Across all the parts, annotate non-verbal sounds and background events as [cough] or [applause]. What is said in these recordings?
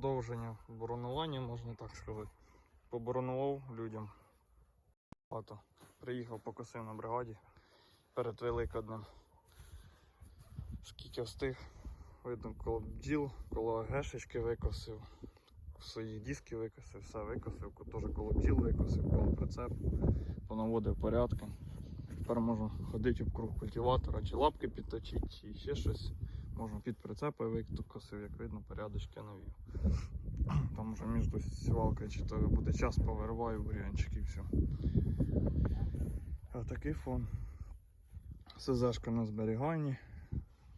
продовження боронування, можна так сказати. Поборонував людям. Ато. Приїхав, покосив на бригаді перед Великоднем. Скільки встиг, видно, коло бджіл, коло гешечки викосив, свої диски викосив, все викосив, теж коло бджіл викосив, коло прицеп, понаводив порядки. Тепер можу ходити в круг культиватора, чи лапки підточити, чи ще щось. Можна під прицепи викосив, як видно, порядочки навів. [clears throat] Там вже між сівалкою чи то буде час, повириваю бур'янчики і все. А такий фон. СЗшка на зберіганні.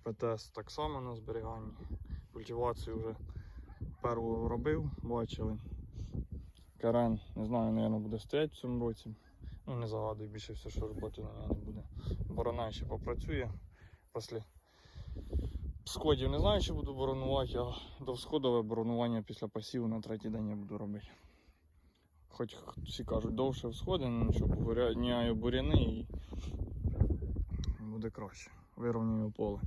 ПТС так само на зберіганні. Культивацію вже перву робив, бачили. Карен, не знаю, мабуть, буде стояти в цьому році. Ну, не загадую більше все, що роботи на нього не буде. Борона ще попрацює. Після сходів не знаю, чи буду боронувати, а до всходове боронування після пасів на третій день я буду робити. Хоч всі кажуть, довше всходи, але нічого, буряняю буряни і буде краще. Вирівнюю поле.